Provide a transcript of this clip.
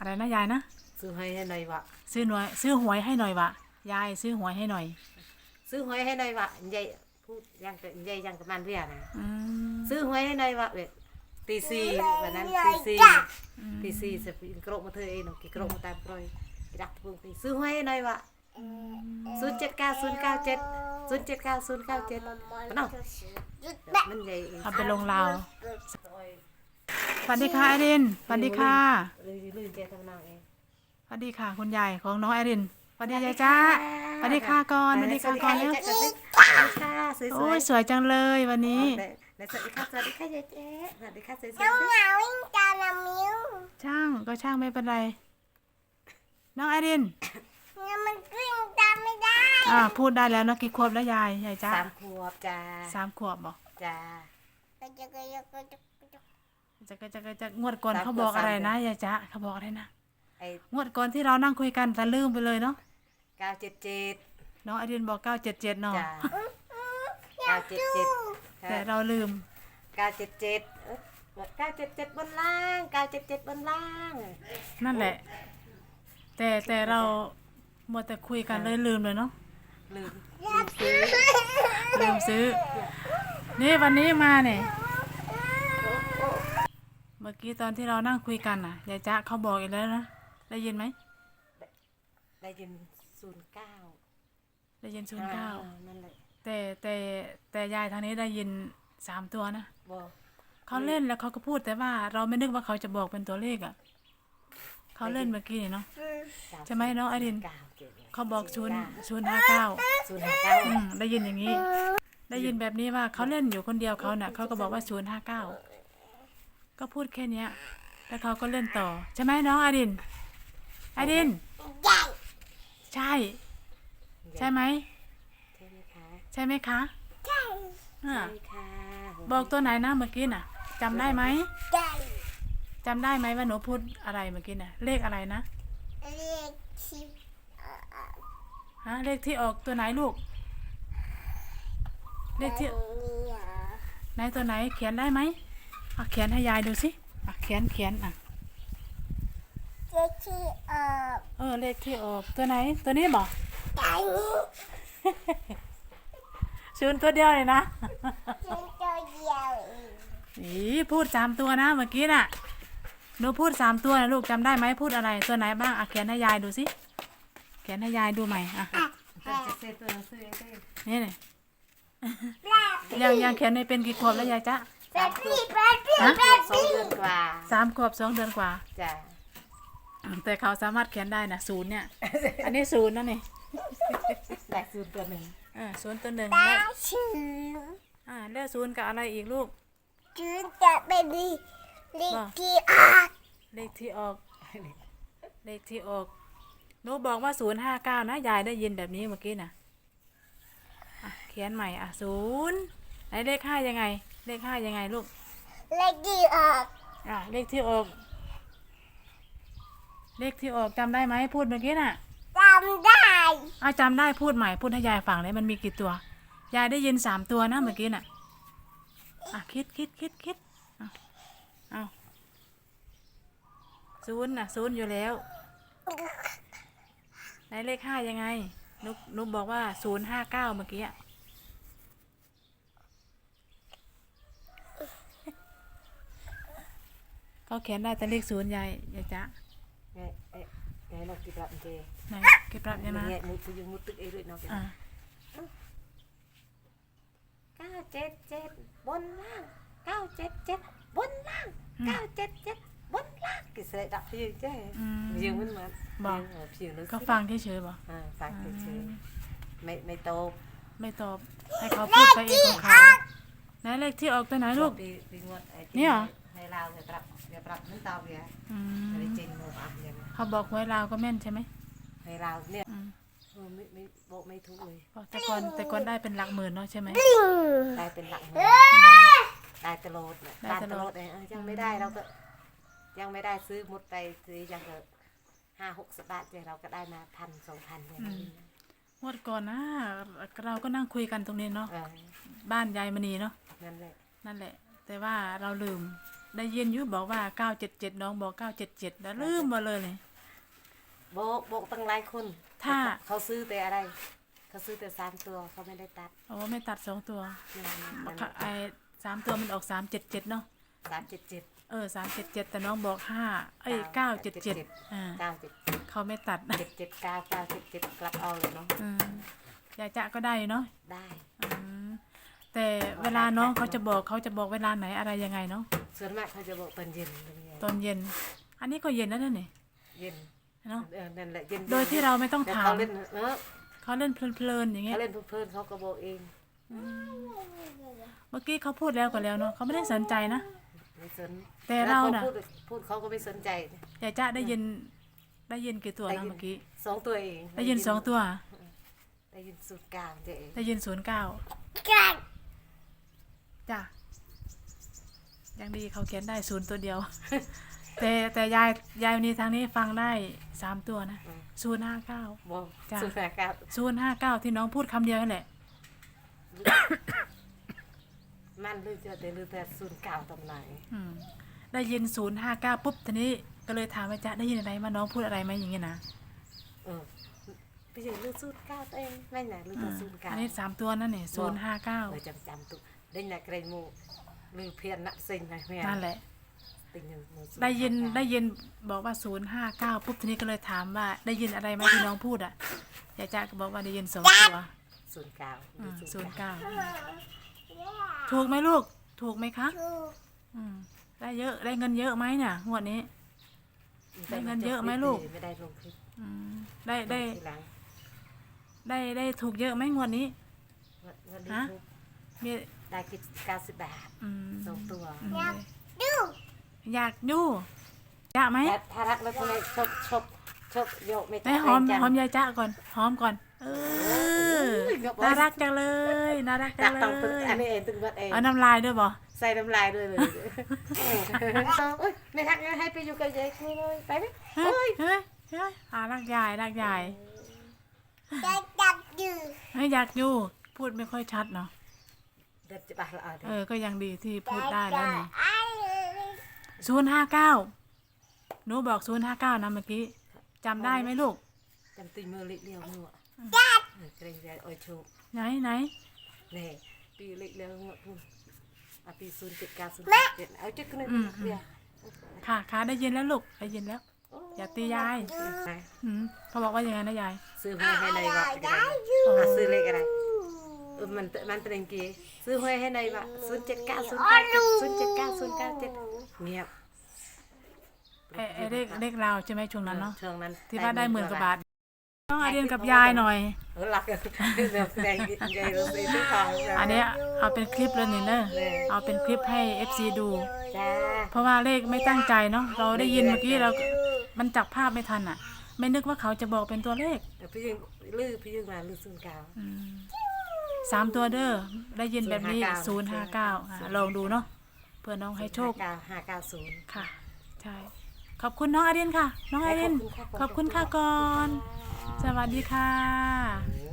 อะไรนะยายนะซื้อหวยให้หน่อยวะซื้อหน่วยซื้อหวยให้หน่อยวะยายซื้อหวยให้หน่อย ซื้อหวยให้หน่อยวะยายพูดยังกับยายยังกับมันเรียนอืมซื้อหวยให้หน่อยวะเว้ยตีสี่วันนั้นตีสี่ตีสี่จะปีนกรกมาเธอเองกี่กรกมาตามกรอยกี่ดักพวงตีซื้อหวยให้หน่อยวะศูนย์เจ็ดเก้าศูนย์เก้าเจ็ดศูนย์เจ็ดเก้าศูนย์เก้าเจ็ดมันเอามันใหญ่เอาไปลงลาวส วัสดีค่ะไอรินสวัสดีค่ะลืมลืมเจทำนองเองสวัสดีค่ะ คุณยายของน้องไอรินสวัสดียายจ้าสวัสดีค่ะก่อนสวัสดีค่ะก่อนแล้วสวัสดีค่ะสวยโอ้ยสวยจังเลยวันนี้ๆสวัสดีค่ะสวัสดีค่ะเจ๊เจ๊สวัสดีค่ะสวยน้องเหงาวิ่งตามน้ำมิ้วช่างก็ช่างไม่เป็นไร น้องไอรินเนี่ยมันวิ่งตามไม่ได้อ่าพูดได้แล้วเนาะกี่ขวบแล้วยายยายจ้าสามขวบจ้าสามขวบบอกจ้าก็ จะก็จะก็จะก็จะจะก็จะก็จะงวดก่อนสามเขาบอกขวบอะไรสามนะยายจ้าเขาบอกอะไรนะไอ้งวดก่อนที่เรานั่งคุยกันแต่ลืมไปเลยเนาะเก้าเจ็ดเจ็ดน้องไอรินบอกเก้าเจ็ดเจ็ดเนาะจ้าเก้าเจ็ดเจ็ดแต่เราลืมเก้าเจ็ดเจ็ดเก้าเจ็ดเจ็ดบนล่างเก้าเจ็ดเจ็ดบนล่าง นั่นแหละ แต่แต่เรามัวแต่คุยกันเลยลืมเลยเนาะลืมลืมซื้อนี่วันนี้มาเนี่ย เมื่อกี้ตอนที่เรานั่งคุยกันน่ะยายจ๊ะเขาบอกอีกแล้วนะ ได้ยินไหม ได้ยินศูนย์เก้าได้ยินศูนย์เก้านั่นแหละแต่แต่แต่ยายทางนี้ได้ยินสามตัวนะบอกเขาเล่นแล้วเขาก็พูดแต่ว่าเราไม่นึกว่าเขาจะบอกเป็นตัวเลขอะเขาเล่นเมื่อกี้นี่เนาะใช่ไหมน้องไอรินเก้าเจ็ดเขาบอกศูนย์ศูนย์ห้าเก้าศูนย์ห้าเก้าอืมได้ยินอย่างนี้ ได้ยินแบบนี้ว่าเขาเล่นอยู่คนเดียวเขาเน่ะเขาก็บอกว่าศูนย์ห้าเก้า ก็พูดแค่เนี้ย แล้วเขาก็เล่นต่อ ใช่ไหมน้องอาดินอาดิน ใช่ ใช่ไหม ใช่ไหมคะ ใช่ไหมคะอ่าใช่ค่ะบอกตัวไหนนะเมื่อกี้น่ะจำได้ไหมได้จำได้ไหมว่าหนูพูดอะไรเมื่อกี้น่ะ เลขอะไรนะเรียกชิปฮะเลขที่ออกตัวไหนลูก เลขที่นี่เหรอไหนตัวไหนเขียนได้ไหม อะเขียนให้ยายดูสิอะเขียนเขียนอะเรียกที่เอ่อเออเลขที่ออกตัวไหนตัวนี้บอกไก่นี่ศูนย์ตัวเดียวเลยนะฉันตัวเดียวเองอีพูดสามตัวนะเมื่อกี้น่ะหนูพูดสามตัวนะลูกจำได้ไหมพูดอะไรตัวไหนบ้างอะเขียนให้ยายดูสิเขียนให้ยายดูใหม่อะจะเซตตัวหนังสือเต้นี่เลยแปดยังยังเขียนในเป็นกี่ขวบแล้วยายจ๊ะ แปดปีแปดปีฮะ แปดสองปีเดือนกว่าสามขวบสองเดือนกว่า จ้ะแต่เขาสามารถเขียนได้นะศูนย์เนี่ย อันนี้ศูนย์นะนี่ได้ศูนย์ตัวหนึ่งเออศูนย์ตัวหนึ่งตาแล้วชื่ออ่าแล้วศูนย์กับอะไรอีกลูก ชื่อจะเป็นดีเรียกที่ออกเลขที่ออก เลขที่ออกหนูบอกว่าศูนย์ห้าเก้านะยายได้ยินแบบนี้เมื่อกี้น่ะอะเขียนใหม่อะศูนย์ไหนเลขห้ายังไง เลขห้ายังไงลูกเรียกที่ออกอะเลขที่ออก เลขที่ออกจำได้ไหมพูดเมื่อกี้น่ะจำได้อะจำได้พูดใหม่พูดให้ยายฟังเลยมันมีกี่ตัว ยายได้ยินสามตัวนะเมื่อกี้น่ะอะคิดคิดคิดคิดเอาเอาศูนย์น่ะศูนย์อยู่แล้วไหนเลขห้ายังไงนุกนุกบอกว่าศูนย์ห้าเก้าเมื่อกี้อะ เขาเขียนได้แต่เลขศูนย์ยายยายจ๊ะไงไอ้ไงเรากินแบบเจไหนเก็บรับยังนะไงมุดไปยังมุดตึกเอ้ยเนาะอ่าเก้าเจ็ดเจ็ดบนล่างเก้าเจ็ดเจ็ดบนล่างเก้าเจ็ดเจ็ดบนล่างกี่เสยดับพี่เจ้อืมยังมันมาบอกพี่นึกก็ฟังเฉยๆบอกอ่าฟังเฉยไม่ไม่โตไม่ตอบให้เขาพูดไปเองของเขาไหนเลขที่ออกตัวไหนลูกปีปีงวดไอ้นี่เหรอ ให้เราเนี่ยปรับเนี่ยปรับนั่นตอบเนี่ยอือะไรมจริงโมบอัพเนี่ยเขาบอกหวยลาวก็แม่นใช่ไหมให้เราเนี่ยอืมเออไม่ไม่บอกไม่ถูกเลย บอกแต่ก่อนแต่ก่อนได้เป็นหลักหมื่นเนาะใช่ไหม ได้เป็นหลักหมื่นได้ตลอดเนี่ยได้ได้ตตลลออดด เลยเออยังไม่ได้เราก็ ยังไม่ได้ซื้อหมดไปซื้อยังก็ห้าหกสิบบาทเจเราก็ได้มาพันสองพันเนี่ยงวดก่อนนะเราก็นั่งคุยกันตรงนี้เนาะเออบ้านยายมณีเนาะนั่นแหละนั่นแหละ แต่ว่าเราลืม ได้ยินอยู่บอกว่าเก้าเจ็ดเจ็ดน้องบอกเก้าเจ็ดเจ็ดแล้วลืมมาเลยเลย บอกบอกตั้งหลายคนถ้า เขาซื้อแต่อะไร เขาซื้อแต่สามตัวเขาไม่ได้ตัดโอ้ไม่ตัดสองตัวนั่นค่ะไอ้สามตัวมันออกสามเจ็ดเจ็ดเนาะสามเจ็ดเจ็ดเออสามเจ็ดเจ็ดแต่น้องบอกห้าเอ้ยเก้าเจ็ดเจ็ดอ่าเก้าเจ็ดเขาไม่ตัดเจ็ดเจ็ดเก้าเก้าเจ็ดเจ็ดกลับเอาเลยเนาะอืมยายจะก็ได้เนาะได้อืมแต่เวลาน้องเขาจะบอกเขาจะบอกเวลาไหนอะไรยังไงเนาะ ส่วนมากเขาจะบอกตอนเย็นเป็นไงตอนเย็น อันนี้ก็เย็นแล้วนั่นนี่เย็นเนาะ เออนั่นแหละเย็นโดยที่เราไม่ต้องแต่ถาม เขาเล่นเออเขาเล่นเพลินๆอย่างเงี้เขายเล่นเพลินๆเขาก็บอกเองเมื่อกี้เขาพูดแล้วก็แล้วเนาะเขาไม่ได้สนใจนะ ไม่สนแต่เราน่ะ แล้วขพูดพูดเขาก็ไม่สนใจยายจะได้ยินได้ยินกี่ตัวนะเมื่อกี้ สองตัวเองได้ยินสองตัว ได้ยินสูตรกลางเจ๊เองได้ยินศูนย์เก้ากันจ้ะ ยังดีเขาเขียนได้ศูนย์ตัวเดียว แต่แต่ยายยายวันนี้ทางนี้ฟังได้สามตัวนะศูนย์ห้าเก้า บอกจ้ะสูตรกลางศูนย์ห้าเก้าที่น้องพูดคำเดียวนั่นแหละ มันลือจะแต่ลือแต่สูตรเก่าตำไหนอืมได้ยินศูนย์ห้าเก้าปุ๊บทีนี้ก็เลยถามว่าจะได้ยินอะไรมาน้องพูดอะไรไหมอย่างเงี้ยนะเออพี่เจ๊ลือสูตรเก่าตัวเองไม่ไหนลืออืแต่มสูตรเก่าอันนี้สามตัวนั่นนี่ศูนย์ห้าเก้าเออจำจำตุได้ไหนเกรงมู ลือเพียนนักสิ่งไหนแม่นั่นแหละ ติงหนึ่งหมู่ศูได้ยินห้าเก้าได้ยินบอกว่าศูนย์ห้าเก้าปุ๊บทีนี้ก็เลยถามว่า ได้ยินอะไรไหมที่น้องพูดอะยายจ้าก็บอกว่าได้ยินสองตัวศูนย์เก้าอืมศูศูนนย์ย์เก้าเก้าถูกไหมลูก ถูกไหมคะดูอืมได้เยอะได้เงินเยอะไหมเนี่ยงวดนี้ ได้เงินเยอะไหมลูก ไม่ได้ลงคลิปอืมได้ได้ทีหลังได้ได้ถูกเยอะไหมงวดนี้วันวันนี้ฮะทุกมี ได้คิดเก้าสิบบาทอืมสองตัวอืมดูอยากดู อยากไหมแต่ถ้ารักแล้วทำไมชอบชอบชอบโยกไม่ได้หอมจังหอมยายจ้าก่อนหอมก่อน เออโอ้ยยกไว้น่ารักจังเลยน่ารักจัตังกเลต้องตึกอันยนี้เองตึงเบิดเอง เอาน้ำลายด้วยบ่ใส่น้ำลายด้วยเลยโอ้ยไม่ทักงั้นให้ไปอยู่กับยายคุยเลยไปไหมเฮ้ยเฮ้ยเฮ้ยอ่ารักยายรักยายจะจับดู เฮ้ยอยากอยู่ พูดไม่ค่อยชัดเนาะ เดี๋ยวจะไปละเอาเออ ก็ยังดีที่พูดได้แล้วนี่ไอ้ศูนย์ห้าเก้าหนูบอกศูนย์ห้าเก้านะเมื่อกี้จำได้ไหมลูก จำตีมือเล็กเดียวมือเกรงใจโอ้ยโชคไหนไหนนี่ปีเล็กเดียวมือพูดอะปีศูนย์เจ็ดเก้าศูนย์เจ็ดเอาจุดกันหนึ่งเดียวค่ะค่ะได้ยินแล้วลูกได้ยินแล้ว อย่าตียายไปอืมเขาบอกว่ายังไงนะยาย ซื้อหวยให้ในวัดก็ได้ดูอะซื้อเลขอะไร เออมันมันเป็นกี่ซื้อหวยให้ในวัดศูนย์เจ็ดเก้าศูนย์เก้าเจ็ดศูนย์เจ็ดเก้าศูนย์เก้าเจ็ดเงียบไอ้ไอ้เลขเลขเราวใช่ไหมช่วงนั้นเนาะช่วงนั้นที่ว่าได้หมื่นกว่าบาทน้องอาเรียนกับยายหน่อยเออหลักเดี๋ยวแสดงใหญ่เราซื้อที่ทองอันเนี้ยเอาเป็นคลิปเลยนี่เนอะเอาเป็นคลิปให้ FC ดู จ้าเพราะว่าเลขไม่ตั้งใจเนาะเราได้ยินเมื่อกี้เรามันจับภาพไม่ทันอะ ไม่นึกว่าเขาจะบอกเป็นตัวเลขเดี๋ยวพี่ยิงลื้อพี่ยิงมาลื้อศูนย์เก้าอืม สามตัวเด้อได้ยินแบบนี้ศูนย์ห้าเก้าลองดูเนาะเพื่อน้องให้โชคเก้าห้าเก้าศูนย์ค่ะ ใช่ ขอบคุณน้องอาเรียนค่ะ น้องอาเรียนขอบคุณค่ะก่อน สวัสดีค่ะโอ้